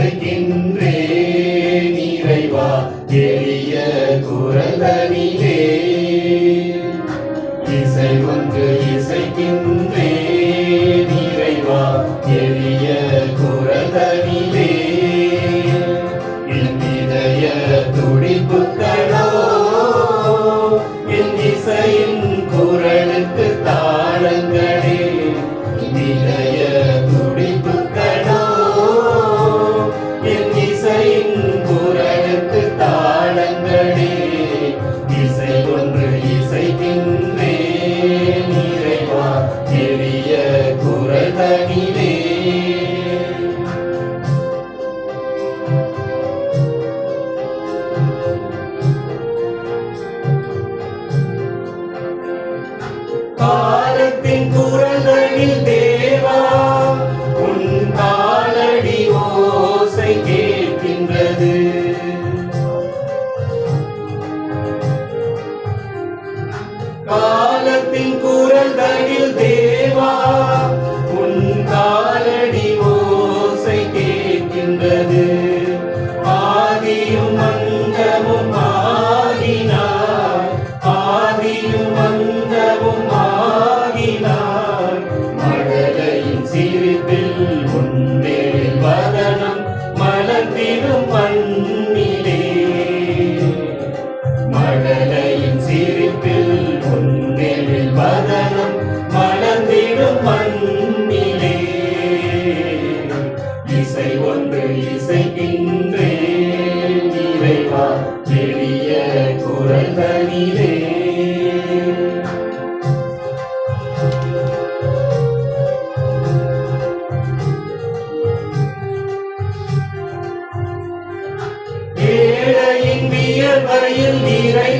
இசைக்கின்றே நிறைவா எளிய குரந்தனிலே இசை ஒன்று இசைக்கின்றே நிறைவா எளிய குரந்தனிலே என் துடிப்புகளோ என் இசையின் குரல் காலத்தின் குரல்களில் தேவா உன் காலடி ஓசை கேட்கின்றது. காலத்தின் குரல்களில் தேவா உன் நீரே ஏழையின் வியர்வையில் நீரை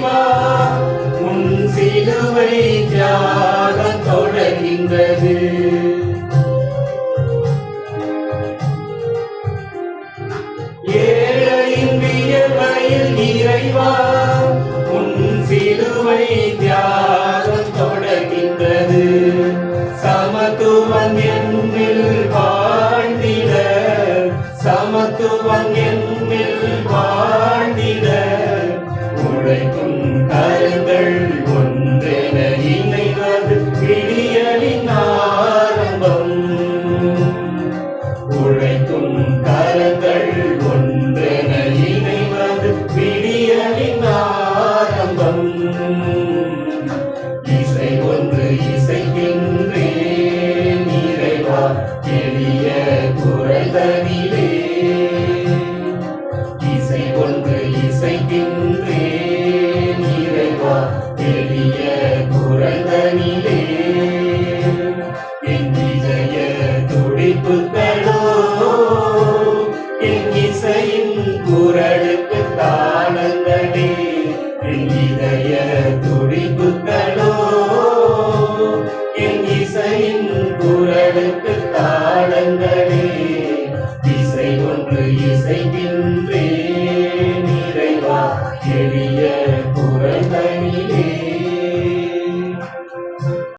இசையின்